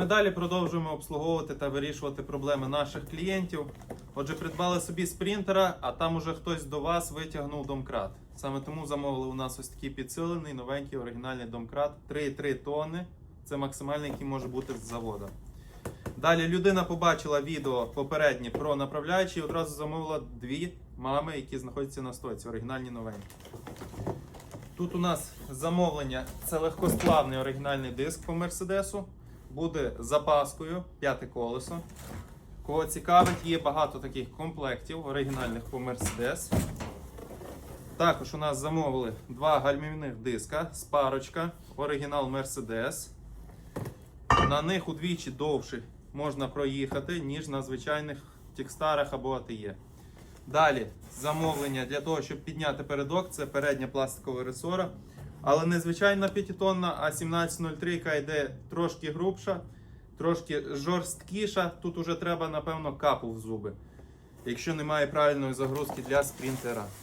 Ми далі продовжуємо обслуговувати та вирішувати проблеми наших клієнтів. Отже, придбали собі спринтера, а там уже хтось до вас витягнув домкрат. Саме тому замовили у нас ось такий підсилений, новенький оригінальний домкрат 3,3 тонни. Це максимальний, який може бути з заводу. Далі людина побачила відео попереднє про направляючі і одразу замовила дві мами, які знаходяться на стойці, оригінальні новенькі. Тут у нас замовлення це легкосплавний оригінальний диск по Мерседесу. Буде з запаскою, п'яте колесо. Кого цікавить, є багато таких комплектів оригінальних по Mercedes. Також у нас замовили два гальмівних диска з парочка, оригінал Mercedes. На них удвічі довше можна проїхати, ніж на звичайних текстарах або АТЄ. Далі замовлення для того, щоб підняти передок, це передня пластикова ресора. Але не звичайна 5-тонна, а 1703, яка йде трошки грубша, трошки жорсткіша. Тут уже треба, напевно, капу в зуби, якщо немає правильної загрузки для спринтера.